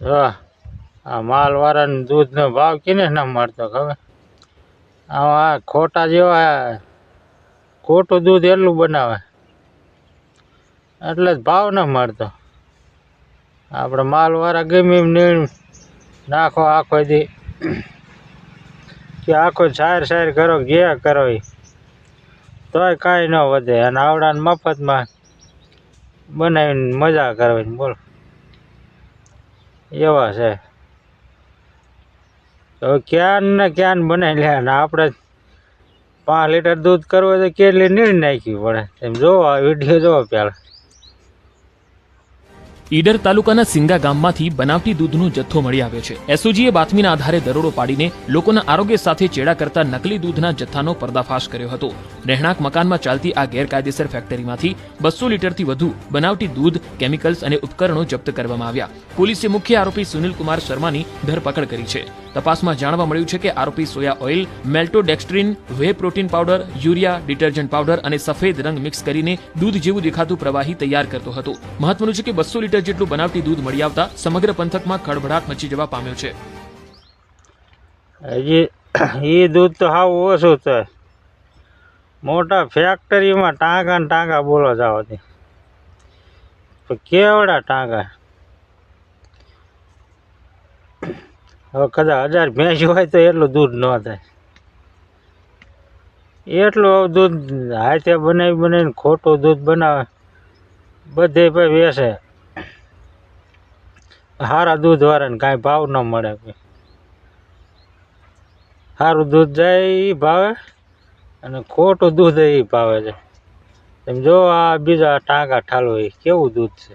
જો આ માલવાળાને દૂધનો ભાવ કીને ન મળતો ખબર? આવા ખોટા જેવા ખોટું દૂધ એટલું બનાવે. એટલે જ ભાવ ન મળતો આપણે માલવાળા ગમે એમ નીણ નાખો આખો દી. કે આખો સાર સાર કરો જે કરો તોય કાંઈ ન વધે. અને આવડાને મફતમાં બનાવીને મજા કરવાની, બોલો. એવા છે. હવે ક્યાં ને ક્યાં બનાવી લે અને આપણે પાંચ લીટર દૂધ કરવું હોય તો કેટલી નીર નાખવી પડે? એમ જોવો આ વીડિયો જોવો પહેલાં ઈડર તાલુકાના સિંગા ગામમાંથી બનાવટી દૂધનો જથ્થો મળી આવ્યો છે. એસઓજીએ બાતમીના આધારે દરોડો પાડીને લોકોના આરોગ્ય સાથે ચેડા કરતા નકલી દૂધના જથ્થાનો પર્દાફાશ કર્યો હતો. રહેણાંક મકાનમાં ચાલતી આ ગેરકાયદેસર ફેક્ટરીમાંથી બસો લીટરથી વધુ બનાવટી દૂધ, કેમિકલ્સ અને ઉપકરણો જપ્ત કરવામાં આવ્યા. પોલીસે મુખ્ય આરોપી સુનિલ કુમાર શર્માની ધરપકડ કરી છે. તપાસમાં જાણવા મળ્યું છે કે આરોપી soya oil, maltodextrin whey protein powder, urea, detergent powder અને સફેદ રંગ મિક્સ કરીને દૂધ જેવું દેખાતું પ્રવાહી તૈયાર કરતો હતો. મહત્વનું છે કે બસો લીટર જેટલું બનાવટી દૂધ મળી આવતા સમગ્ર પંથકમાં ખળભળાટ મચી જવા પામ્યો છે. એ દૂધ તો હાવ ઓછું છે. મોટા ફેક્ટરીમાં ટાંકા ટાંકા બોલો જાવ કેવડા ટાંકા હવે કદાચ હજાર ભેંસ હોય તો એટલું દૂધ ન થાય. એટલું દૂધ હાથે બનાવી બનાવીને ખોટું દૂધ બનાવે. બધે ભાઈ વેસે. સારા દૂધવાળાને કાંઈ ભાવ ન મળે સારું દૂધ જાય એ ભાવે અને ખોટું દૂધ એ ભાવે છે. એમ જો આ બીજા ટાંકા ઠાલો એ કેવું દૂધ છે?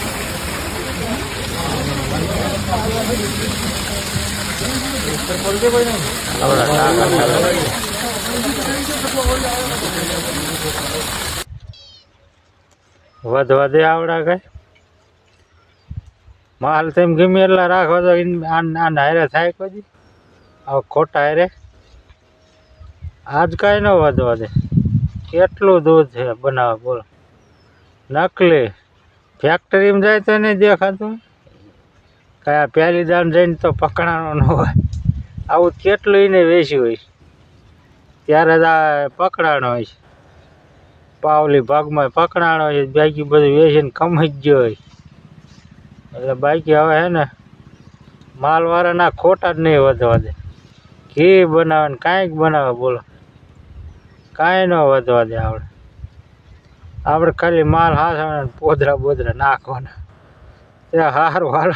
વધવા દે આવડા કઈ? માલ તેમ ગમે એટલા રાખો તો આ હારે થાય પછી. હવે ખોટા હારે. આજ કાંઈ ન વધવા દે કેટલું દૂધ છે બનાવે બોલો નકલી. ફેક્ટરીમાં જાય તો નહીં દેખાતું. કયા પહેલી દામ જઈને તો પકડાનો ન હોય. આવું કેટલું એને વેચ્યું હોય ત્યારે જ આ પકડાણો હોય છે. પાવલી ભાગમાં પકડાણો હોય બાકી બધું વેચીને કમાઈ ગયો હોય. એટલે બાકી હવે હે ને, માલવાળાના ખોટા જ નહીં વધવા દે. ઘી બનાવે ને કાંઈક બનાવે બોલો. કાંઈ ન વધવા દે આપણે આપણે ખાલી માલ હાથ પોદરા બોદરા નાખવાના. એ હાર હાલો